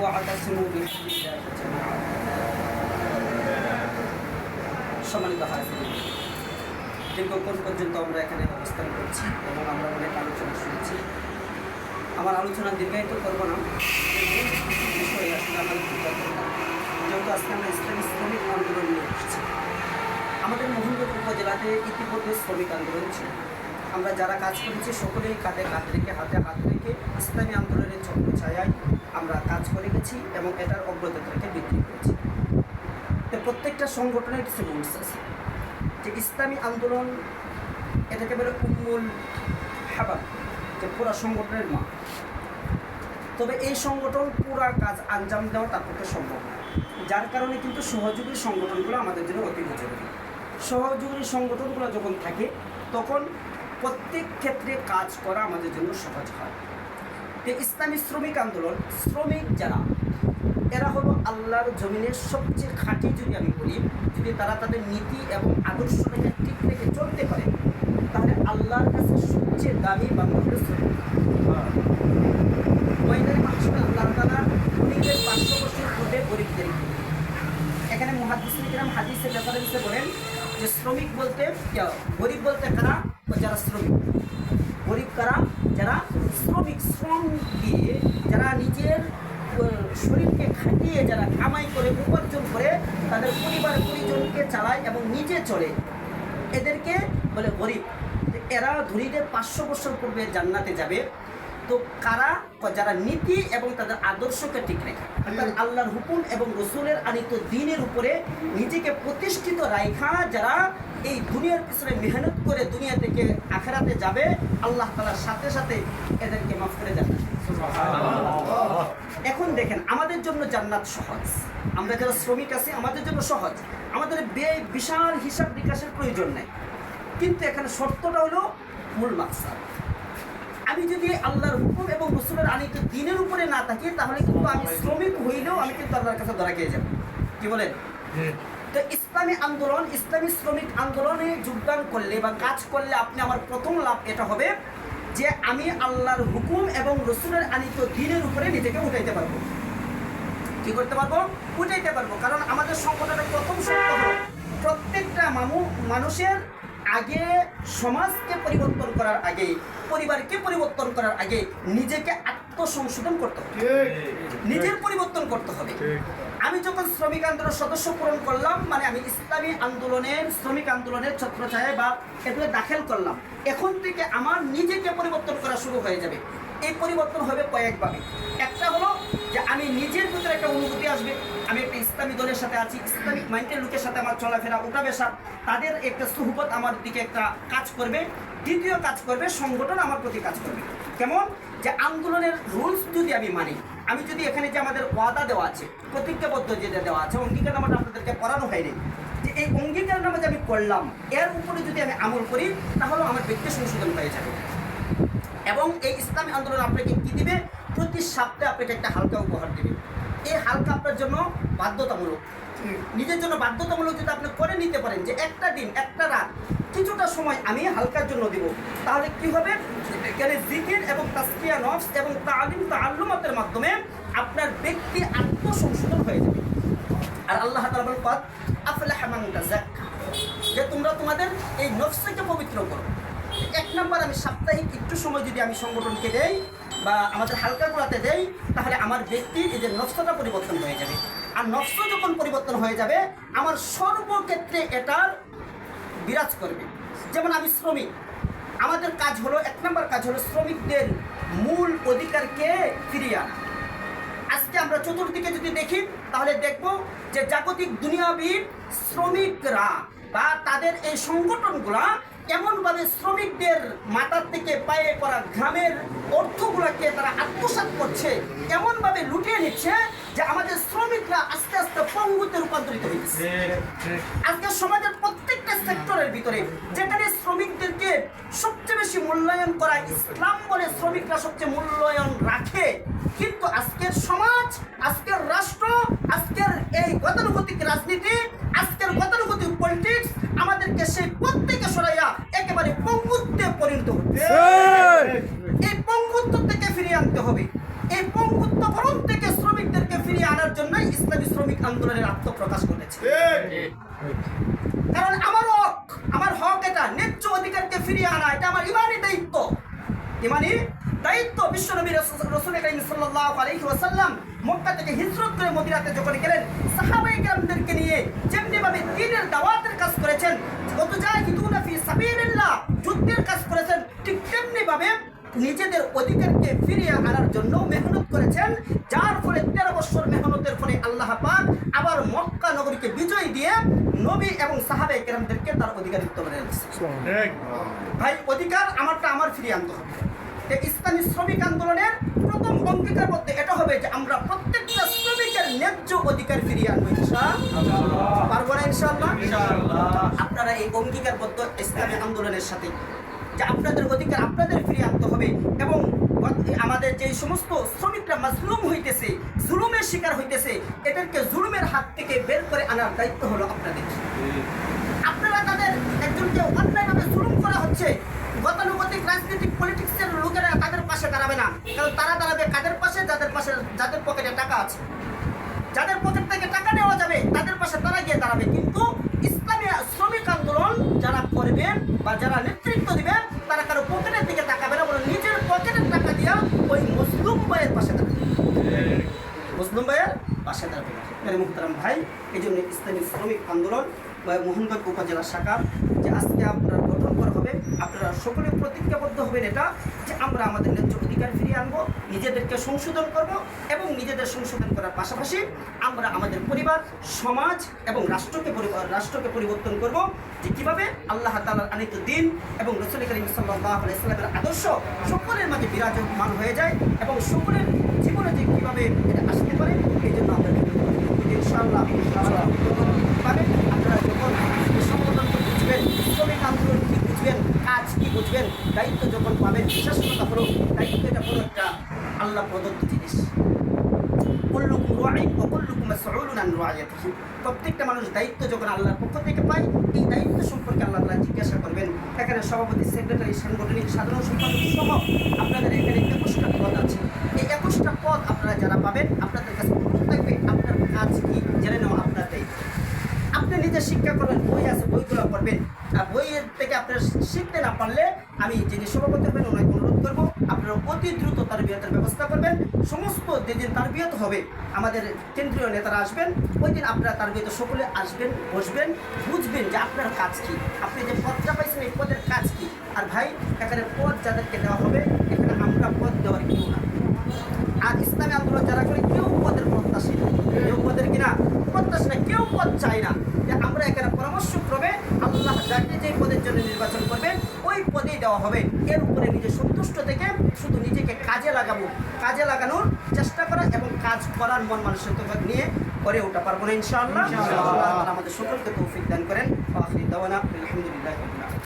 واعتصموا بحبل الله جميعا সম্মানিত হাজির দীর্ঘক্ষণ পর্যন্ত আমরা এখানে অবস্থান করছি এবং আমরা অনেক আলোচনা শুনেছি আমার আলোচনা দীর্ঘায়িত করবো না বিষয়ে আসলে আমার বিতর্ক না। যেহেতু আজকে আমরা ইসলামী শ্রমিক আন্দোলন নিয়ে এসেছি আমাদের মোহনগঞ্জ উপজেলাতে ইতিমধ্যে শ্রমিক আন্দোলন ছিল আমরা যারা কাজ করেছি সকলেই কাঁধে কাঁধ রেখে হাতে হাত রেখে ইসলামী আন্দোলনের ছত্র ছায়ায় আমরা কাজ করে গেছি এবং এটার অগ্রযাত্রাকে বৃদ্ধি করেছি তো প্রত্যেকটা সংগঠনের কিছু রুলস আছে। যে ইসলামী আন্দোলন এটাকে বলে উন্মূল হাবা যে পুরা সংগঠনের মা। তবে এই সংগঠন পুরা কাজ আঞ্জাম দেওয়া তার পক্ষে সম্ভব না। যার কারণে কিন্তু সহযোগী সংগঠনগুলো আমাদের জন্য অতি জরুরি সহযোগী সংগঠনগুলো যখন থাকে, তখন প্রত্যেক ক্ষেত্রে কাজ করা আমাদের জন্য সহজ হয়। তো ইসলামী শ্রমিক আন্দোলন, শ্রমিক যারা, এরা হলো আল্লাহর জমিনের সবচেয়ে খাঁটি যদি আমি বলি, যদি তারা তাদের নীতি এবং আদর্শ আদর্শটাকে ঠিক রেখে চলতে পারে, তাহলে আল্লাহর কাছে সবচেয়ে দামি বাংলা হলো শ্রমিক মহিলার মাসুল আল্লাহ তালা নিজের পাঁচশো বছর গরিবদের এখানে মহাদিসিরাম হাদিসের ব্যাপারে বলেন যে শ্রমিক বলতে, গরিব বলতে কারা ও যারা শ্রমিক গরিব কারা যারা শ্রমিক দিয়ে যারা নিজের শরীরকে খাটিয়ে যারা কামাই করে, উপার্জন করে, তাদের পরিবার পরিজনকে চালায় এবং নিজে চলে। এদেরকে বলে গরিব। এরা ধরিদের পাঁচশো বছর পূর্বে জান্নাতে যাবে। তো কারা? যারা নীতি এবং তাদের আদর্শকে ঠিক রেখে। অর্থাৎ আল্লাহর হুকুম এবং রসুলের আনিত দিনের উপরে নিজেকে প্রতিষ্ঠিত রাইখা যারা এই দুনিয়ার পিছনে মেহনত করে দুনিয়া থেকে আখেরাতে যাবে, আল্লাহ তালার সাথে সাথে এদেরকে মাফ করে যাবে এখন দেখেন আমাদের জন্য জান্নাত সহজ। আমরা যারা শ্রমিক আছি আমাদের জন্য সহজ। আমাদের ব্যয় বিশাল হিসাব বিকাশের প্রয়োজন নেই। কিন্তু এখানে শর্তটা হলো মূল মাকসাদ। আমি যদি আল্লাহর হুকুম এবং রসুলের আনিত দিনের উপরে না থাকি তাহলে কিন্তু আমি শ্রমিক হইলেও আমি কিন্তু আল্লাহর কাছে ধরা খেয়ে যাব। কি বলেন? তো ইসলামী আন্দোলন ইসলামী শ্রমিক আন্দোলনে যোগদান করলে বা কাজ করলে আপনি আমার প্রথম লাভ এটা হবে যে আমি আল্লাহর হুকুম এবং রসুলের আনিত দিনের উপরে নিজেকে উঠাইতে পারব। কি করতে পারব? উঠাইতে পারব। কারণ আমাদের সংগঠনের প্রথম শর্ত হলো প্রত্যেকটা মানু মানুষের আগে সমাজকে পরিবর্তন করার আগে পরিবারকে পরিবর্তন করার আগে নিজেকে আত্মসংশোধন করতে হবে। নিজের পরিবর্তন করতে হবে। আমি যখন শ্রমিক আন্দোলনের সদস্য পূরণ করলাম মানে আমি ইসলামী আন্দোলনের, শ্রমিক আন্দোলনের ছত্রছায়ায় বা এগুলো দাখিল করলাম, এখন থেকে আমার নিজেকে পরিবর্তন করা শুরু হয়ে যাবে। এই পরিবর্তন হবে কয়েকভাবে। একটা হলো যে আমি নিজের ভিতরে একটা অনুভূতি আসবে। আমি একটা ইসলামী দলের সাথে আছি ইসলামিক মাইন্ডের লোকের সাথে আমার চলাফেরা উঠা বেসা তাদের একটা সুহবত আমার দিকে একটা কাজ করবে। দ্বিতীয় কাজ করবে, সংগঠন আমার প্রতি কাজ করবে। কেমন? যে আন্দোলনের রুলস যদি আমি মানি আমি যদি এখানে যে আমাদের ওয়াদা দেওয়া আছে, প্রতিজ্ঞাবদ্ধ যেটা দেওয়া আছে, অঙ্গীকারনামাটা আপনাদেরকে করানো হয়নি, যে এই অঙ্গীকারনামা যে আমি করলাম, এর উপরে যদি আমি আমল করি, তাহলে আমার ব্যক্তি সংশোধন হয়ে যাবে। এবং এই ইসলামী আন্দোলন আপনাকে কী দিবে? প্রতি সপ্তাহে আপনাকে একটা হালকা উপহার দেবে। এই হালকা আপনার জন্য বাধ্যতামূলক। নিজের জন্য বাধ্যতামূলক যদি আপনি করে নিতে পারেন, যে একটা দিন, একটা রাত, কিছুটা সময় আমি হালকার জন্য দিব, তাহলে কি হবে? এখানে জিকির এবং তাস্কিয়া, নফস এবং তালিম তাল্লুমাতের মাধ্যমে আপনার ব্যক্তি আত্মসংশোধন হয়ে যাবে। আর আল্লাহ আফলাহা মান তাযাক্কা যে তোমরা তোমাদের এই নফসকে পবিত্র করো। এক নম্বর, আমি সাপ্তাহিক একটু সময় যদি আমি সংগঠনকে দেই বা আমাদের হালকা করাতে দেই, তাহলে আমার ব্যক্তির এই যে পরিবর্তন হয়ে যাবে। আর নফস যখন পরিবর্তন হয়ে যাবে, আমার সর্বক্ষেত্রে এটার বিরাজ করবে। যেমন আমি শ্রমিক, আমাদের কাজ হলো, এক নম্বর কাজ হলো শ্রমিকদের মূল অধিকারকে ফিরিয়ে আনা। আজকে আমরা চতুর্দিকে যদি দেখি, তাহলে দেখব যে জাগতিক দুনিয়াবিদ শ্রমিকরা বা তাদের এই সংগঠনগুলা এমনভাবে শ্রমিকদের মাথার থেকে পায়ে করা গ্রামের অর্থগুলোকে তারা আত্মসাৎ করছে, এমনভাবে লুটিয়ে নিচ্ছে যে আমাদের শ্রমিকরা আস্তে আস্তে পঙ্গুতে রূপান্তরিত হয়েছে আজকে সমাজের প্রত্যেকটা সেক্টরের ভিতরে যেখানে শ্রমিকদেরকে সবচেয়ে বেশি মূল্যায়ন করা ইসলাম বলে শ্রমিকরা সবচেয়ে মূল্যায়ন রাখে কিন্তু আজকের সমাজ আজকের রাষ্ট্র আজকের এই গতানুগতিক রাজনীতি আজকের গতানুগতিক পলিটিক্স আমাদেরকে সেই প্রত্যেকে সরাইয়া একেবারে পঙ্গুত্বে পরিণত হচ্ছে এই পঙ্গুত্ব থেকে ফিরিয়ে আনতে হবে এই পঙ্গুত্ব বরণ থেকে শ্রমিকদেরকে শ্রমিক আন্দোলনের আত্মপ্রকাশ ঘটেছে। কারণ আমার হক আমার হক এটা ন্যায্য অধিকারকে ফিরিয়ে আনা এটা আমার ইমানি দায়িত্ব। ইমানি দায়িত্ব বিশ্বনবী রসুল করিম সাল্লাল্লাহু আলাইহি ওয়াসাল্লাম মক্কা থেকে হিজরত করে মদিনাতে যখন গেলেন সাহাবায়ে কেরামদেরকে নিয়ে যেমনি ভাবে দ্বীনের দাওয়াতের কাজ করেছেন ওয়াতুজাহিদুনা ফি সাবিলিল্লাহ যুদ্ধের কাজ করেছেন ঠিক তেমনি ভাবে নিজেদের অধিকারকে ফিরিয়ে আনার জন্য মেহনত করেছেন যার ফলে তেরো বছর মেহনতের ফলে আল্লাহ পাক আবার মক্কা নগরীকে বিজয় দিয়ে নবী এবং সাহাবে কেরামদেরকে তার অধিকারিত্ব করে দিয়েছে ভাই অধিকার আমারটা আমার ফিরিয়ে আনতে হবে। ইসলামী শ্রমিক আন্দোলনের প্রথম অঙ্গীকার মধ্যে এটা হবে যে আমরা প্রত্যেকটা শ্রমিকের ন্যায্য অধিকার ফিরিয়ে আনব পারব না ইনশাআল্লাহ? আপনারা এই অঙ্গীকারবদ্ধ ইসলামী আন্দোলনের সাথে যে আপনাদের অধিকার আপনাদের ফিরিয়ে আনতে হবে এবং আমাদের যে সমস্ত শ্রমিকরা মাজলুম হইতেছে, জুলুমের শিকার হইতেছে, এদেরকে জুলুমের হাত থেকে বের করে আনার দায়িত্ব হলো আপনাদের। আপনারা তাদের একজনকে অন্যায়ভাবে জুলুম করা হচ্ছে। গতানুগতিক রাজনৈতিক পলিটিক্সের লোকেরা তাদের পাশে দাঁড়াবে না। কারণ তারা দাঁড়াবে কাদের পাশে? যাদের পাশে, যাদের পকেটে টাকা আছে। যাদের পকেট থেকে টাকা নেওয়া যাবে, তাদের পাশে তারা গিয়ে দাঁড়াবে। কিন্তু ইসলামী শ্রমিক আন্দোলন যারা করবেন বা যারা নেতৃত্ব দিবেন তারা কারও পকেটের দিকে তাকাবে না বলে নিজের পকেটের টাকা দিয়া ওই মুসলুম ভাইয়ের পাশে দাঁড়াবে মুসলিম ভাইয়ের পাশে দাঁড়াবে মেরে মুহতারাম ভাই, এই জন্য ইসলামী শ্রমিক আন্দোলন বা মোহনবাগ উপজেলা শাখা যে আজকে আপনারা গঠন করা হবে, আপনারা সকলে প্রতিজ্ঞাবদ্ধ হবেন এটা যে আমরা আমাদের ন্যায্য অধিকার ফিরিয়ে আনব, নিজেদেরকে সংশোধন করব এবং নিজেদের সংশোধন করার পাশাপাশি আমরা আমাদের পরিবার, সমাজ এবং রাষ্ট্রকে রাষ্ট্রকে পরিবর্তন করব যে কীভাবে আল্লাহ তালার আনিত দিন এবং রসুল করিম সাল্লাহ আলাইসাল্লামের আদর্শ সকলের মাঝে বিরাজমান হয়ে যায় এবং সকলের জীবনে এটা আসতে পারে, এই জন্য আমরা ইনশাআল্লাহ ইনশাআল্লাহ আপনারা যখন সংগঠনকে বুঝবেন, শ্রমিক আন্দোলন কি বুঝবেন, কাজ কি বুঝবেন, দায়িত্ব যখন পাবেন বিশেষ কথা হলো দায়িত্ব এটা কোনো একটা আল্লাহ প্রদত্ত আন প্রত্যেকটা মানুষ দায়িত্ব যখন আল্লাহর পক্ষ থেকে পায়, এই দায়িত্ব সম্পর্কে আল্লাহ তাআলা জিজ্ঞাসা করবেন। এখানে সভাপতি, সেক্রেটারি, সাংগঠনিক, সাধারণ সম্পাদক সহ আপনাদের এখানে একুশটা পদ আছে। এই একুশটা পদ আপনারা যারা পাবেন, আপনাদের কাছে থাকবে আপনার কাজ কি? জেনে নেওয়া আপনার দায়িত্ব আপনি নিজে শিক্ষা করবেন বই আছে, বইগুলো পড়বেন। আর বইয়ের থেকে আপনারা শিখতে না পারলে আমি যিনি সভাপতি হবেন ওনাকে অনুরোধ করব, আপনারা অতি দ্রুত তার বিয়েতের ব্যবস্থা করবেন। সমস্ত যেদিন তার বিয়েত হবে, আমাদের কেন্দ্রীয় নেতারা আসবেন, ওই দিন আপনারা তার বিয়েতে সকলে আসবেন, বসবেন, বুঝবেন যে আপনার কাজ কি। আপনি যে পদটা পাইছেন, এই পদের কাজ কি? আর ভাই, এখানে পদ যাদেরকে দেওয়া হবে, এখানে আমরা পদ দেওয়ার কেউ না। আর ইসলামী আন্দোলন যারা করে, কেউ পদের প্রত্যাশী কেউ পদের কিনা, প্রত্যাশী না, কেউ পদ চায় না যে আমরা এখানে পরামর্শক্রমে যাকে যে পদের জন্য নির্বাচন করবেন ওই পদেই দেওয়া হবে। এর উপরে নিজে সন্তুষ্ট থেকে শুধু নিজেকে কাজে লাগাবো। কাজে লাগানোর চেষ্টা করা এবং কাজ করার মন মানসিকতা নিয়ে করে ওটা পারব না ইনশাআল্লাহ। আমাদের সকলকে তৌফিক দান করেন। আলহামদুলিল্লাহ।